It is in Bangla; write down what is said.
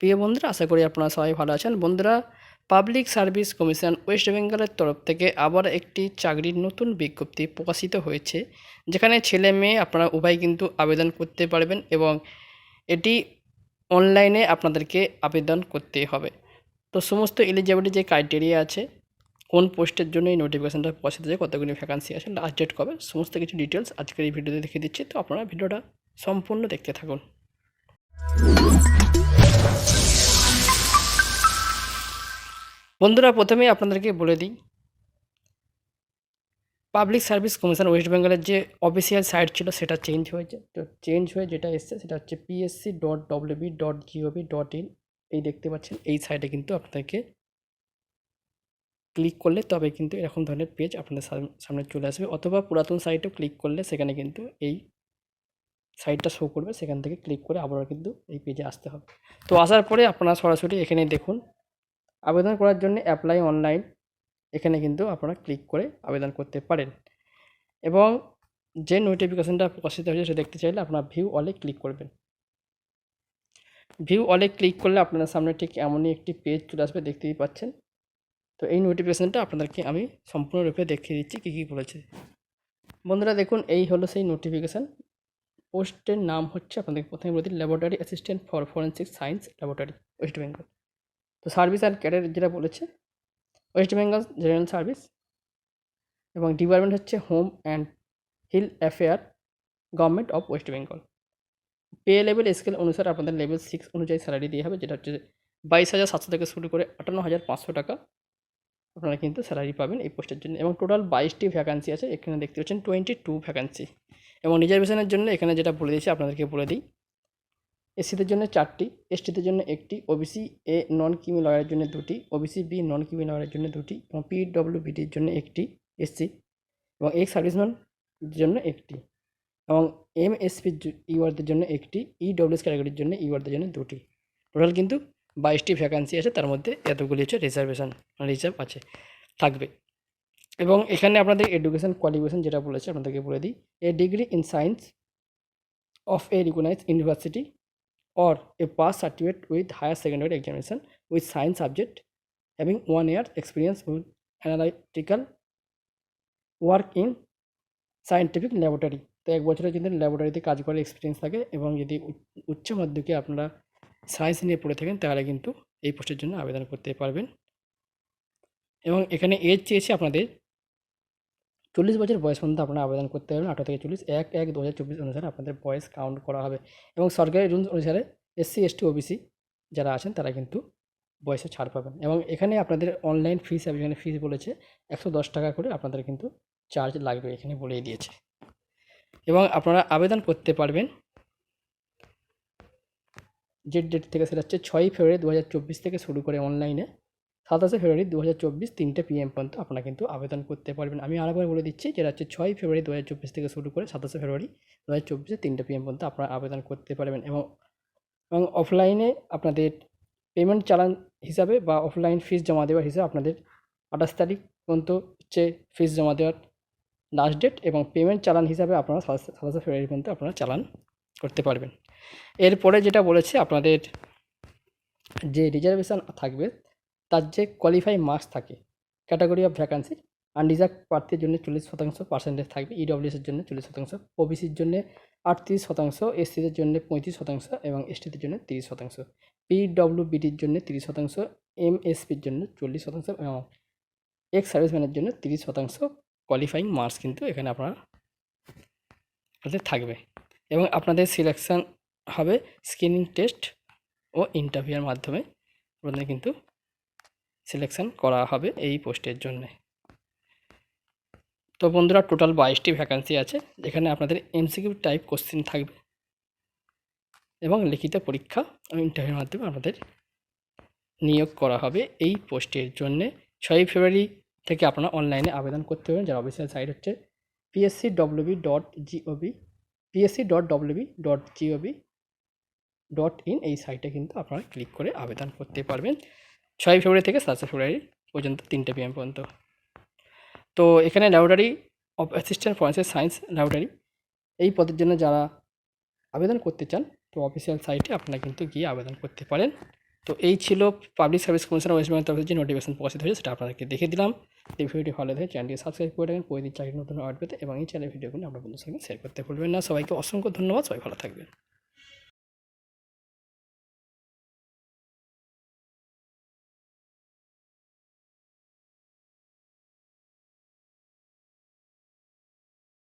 প্রিয় বন্ধুরা, আশা করি আপনারা সবাই ভালো আছেন। বন্ধুরা, পাবলিক সার্ভিস কমিশন ওয়েস্ট বেঙ্গলের তরফ থেকে আবার একটি চাকরির নতুন বিজ্ঞপ্তি প্রকাশিত হয়েছে, যেখানে ছেলে মেয়ে আপনারা উভয় কিন্তু আবেদন করতে পারবেন এবং এটি অনলাইনে আপনাদেরকে আবেদন করতে হবে। তো সমস্ত এলিজিবিলিটি যে ক্রাইটেরিয়া আছে, কোন পোস্টের জন্য এই নোটিফিকেশানটা প্রকাশিত হয়েছে, কতগুলি ভ্যাকান্সি আছে লাস্ট ডেট কবে, সমস্ত কিছু ডিটেলস আজকের এই ভিডিওতে দেখিয়ে দিচ্ছি। তো আপনারা ভিডিওটা সম্পূর্ণ দেখতে থাকুন। বন্ধুরা, প্রথমেই আপনাদেরকে বলে দিই পাবলিক সার্ভিস কমিশন ওয়েস্ট বেঙ্গলের যে অফিসিয়াল সাইট ছিল, সেটা চেঞ্জ হয়েছে। তো চেঞ্জ হয়ে যেটা এসছে, সেটা হচ্ছে P S C dot W B dot G O V dot in এই দেখতে পাচ্ছেন, এই সাইটে কিন্তু আপনাদেরকে ক্লিক করলে তবে কিন্তু এরকম ধরনের পেজ আপনাদের সাম- সামনে চলে আসবে। অথবা পুরাতন সাইটেও ক্লিক করলে সেখানে কিন্তু এই সাইটটা শো করবে, সেখান থেকে ক্লিক করে আবার কিন্তু এই পেজে আসতে হবে। তো আসার পরে আপনারা সরাসরি এখানে দেখুন, আবেদন করার জন্য অ্যাপ্লাই অনলাইন এখানে কিন্তু আপনারা ক্লিক করে আবেদন করতে পারেন। এবং যে নোটিফিকেশানটা প্রকাশিত হয়েছে, সেটা দেখতে চাইলে আপনারা ভিউ অলে ক্লিক করবেন। ভিউ অলে ক্লিক করলে আপনাদের সামনে ঠিক এমনই একটি পেজ চলে আসবে, দেখতেই পাচ্ছেন। তো এই নোটিফিকেশনটা আপনাদেরকে আমি সম্পূর্ণরূপে দেখিয়ে দিচ্ছি, কী কী বলেছে। বন্ধুরা দেখুন, এই হলো সেই নোটিফিকেশান পোস্টের নাম হচ্ছে আপনাদের প্রথমে বলে দিই laboratory assistant for forensic science laboratory West Bengal তো সার্ভিস অ্যান্ড ক্যাডার যেটা বলেছে ওয়েস্ট বেঙ্গল জেনারেল সার্ভিস এবং ডিপার্টমেন্ট হচ্ছে home and hill affair government of West Bengal pay level scale অনুসারে আপনাদের লেভেল সিক্স অনুযায়ী স্যালারি দিয়ে হবে, যেটা হচ্ছে বাইশ হাজার সাতশো থেকে শুরু করে আটান্ন হাজার পাঁচশো টাকা আপনারা কিন্তু স্যালারি পাবেন এই পোস্টের জন্য। এবং টোটাল বাইশটি ভ্যাকান্সি আছে, এখানে দেখতে পাচ্ছেন টোয়েন্টি টু ভ্যাকান্সি এবং রিজার্ভেশনের জন্য এখানে যেটা বলে দিয়েছি, আপনাদেরকে বলে দিই। এসসিদের জন্য চারটি এসটিদের জন্য একটি ওবিসি এ নন কিমি লয়ারের জন্য দুটি ওবিসি বি নন কিমি লয়ারের জন্য দুটি এবং পিডব্লিউ বিটির জন্য একটি এসসি এবং এক্স সার্ভিসম্যান জন্য একটি এবং এম এসপি ইউআরদের জন্য একটি ইডব্লিউএস ক্যাটাগরির জন্য ইউআরদের জন্য দুটি। টোটাল কিন্তু বাইশটি ভ্যাকান্সি আছে, তার মধ্যে এতগুলি হচ্ছে রিজার্ভেশন রিজার্ভ আছে, থাকবে। এবং এখানে আপনাদের এডুকেশন কোয়ালিফিকেশন যেটা বলেছে, আপনাদেরকে বলে দিই। A degree in science of a recognise university or a pass certificate with higher secondary examination with science subject having one year experience with analytical work in scientific laboratory তো এক বছরের যদি ল্যাবরেটরিতে কাজ করার এক্সপিরিয়েন্স থাকে এবং যদি উচ- উচ্চ মাধ্যমিকে আপনারা সায়েন্স নিয়ে পড়ে থাকেন, তাহলে কিন্তু এই পোস্টের জন্য আবেদন করতে পারবেন। এবং এখানে এজ চেয়েছে আপনাদের চল্লিশ বছর বয়স পর্যন্ত আপনারা আবেদন করতে পারবেন। আঠারো থেকে চল্লিশ, এক এক দু হাজার চব্বিশ অনুসারে আপনাদের বয়স কাউন্ট করা হবে। এবং সরকারি রুলস অনুসারে এসসি এসটি ওবিসি যারা আছেন তারা কিন্তু বয়সে ছাড় পাবেন। এবং এখানে আপনাদের অনলাইন ফিস এখানে ফিস বলেছে, একশো দশ টাকা করে আপনাদের কিন্তু চার্জ লাগবে এখানে বলেই দিয়েছে। এবং আপনারা আবেদন করতে পারবেন যে ডেট থেকে সেটা হচ্ছে ছয়ই ফেব্রুয়ারি দু হাজার চব্বিশ থেকে শুরু করে অনলাইনে সাতাশে ফেব্রুয়ারি দু হাজার চব্বিশ তিনটে পিএম পর্যন্ত আপনারা কিন্তু আবেদন করতে পারবেন। আমি আরেকবার বলে দিচ্ছি, যেটা হচ্ছে ছয় ফেব্রুয়ারি দু হাজার চব্বিশ থেকে শুরু করে সাতাশে ফেব্রুয়ারি দু হাজার চব্বিশে তিনটে পিএম পর্যন্ত আপনারা আবেদন করতে পারবেন এবং এবং অফলাইনে আপনাদের পেমেন্ট চালান হিসাবে বা অফলাইন ফিস জমা দেওয়ার হিসাবে আপনাদের আঠাশ তারিখ পর্যন্ত হচ্ছে ফিস জমা দেওয়ার লাস্ট ডেট এবং পেমেন্ট চালান হিসাবে আপনারা সাতাশে সাতাশে ফেব্রুয়ারি পর্যন্ত আপনারা চালান করতে পারবেন। এরপরে যেটা বলেছে, আপনাদের যে রিজার্ভেশন থাকবে তার যে কোয়ালিফাই মার্কস থাকে ক্যাটাগরি অফ ভ্যাকান্সি আনরিজার্ভ প্রার্থীর জন্য চল্লিশ শতাংশ পার্সেন্টেজ থাকবে ইডব্লিউএসের জন্য চল্লিশ শতাংশ ওবিসির জন্য আটত্রিশ শতাংশ এসসিদের জন্য পঁয়ত্রিশ শতাংশ, এবং এসটিদের জন্য তিরিশ শতাংশ পিডব্লিউবিটির জন্য তিরিশ শতাংশ এমএসপির জন্য চল্লিশ শতাংশ, এবং এক্স সার্ভিসম্যানের জন্য তিরিশ শতাংশ কোয়ালিফাইং মার্কস কিন্তু এখানে আপনারা থাকবে, এবং আপনাদের সিলেকশান হবে স্ক্রিনিং টেস্ট ও ইন্টারভিউয়ের মাধ্যমে, আপনাদের কিন্তু সিলেকশন করা হবে এই পোস্টের জন্য। তো বন্ধুরা টোটাল বাইশটি ভ্যাকান্সি আছে, যেখানে আপনাদের এমসিকিউ টাইপ কোশ্চেন থাকবে এবং লিখিত পরীক্ষা ও ইন্টারভিউর মাধ্যমে আপনাদের নিয়োগ করা হবে এই পোস্টের জন্য। ছয়ই ফেব্রুয়ারি থেকে আপনারা অনলাইনে আবেদন করতে পারবেন যার অফিসিয়াল সাইট হচ্ছে P S C W B dot G O B P S C dot W B dot G O B dot in এই সাইটে কিন্তু আপনারা ক্লিক করে আবেদন করতে পারবেন। ছয় ফেব্রুয়ারি থেকে সাতশো ফেব্রুয়ারি পর্যন্ত, তিনটে পিএম পর্যন্ত। তো এখানে laboratory of assistant forensic science laboratory এই পদের জন্য যারা আবেদন করতে চান, তো অফিসিয়াল সাইটে আপনারা কিন্তু গিয়ে আবেদন করতে পারেন। তো এই ছিল public service commission West Bengal তরফে যে নোটিফিকেশন প্রকাশিত হয়েছে সেটা আপনাদেরকে দেখে দিলাম। এই ভিডিওটি ভালো লাগে চ্যানেলটি সাবস্ক্রাইব করে রাখবেন প্রতিদিন চাকরি নতুন আপডেট এবং এই চ্যানেল ভিডিওগুলো আপনার বন্ধুর সঙ্গে শেয়ার করতে ভুলবেন না। সবাইকে অসংখ্য ধন্যবাদ, সবাই ভালো থাকবেন।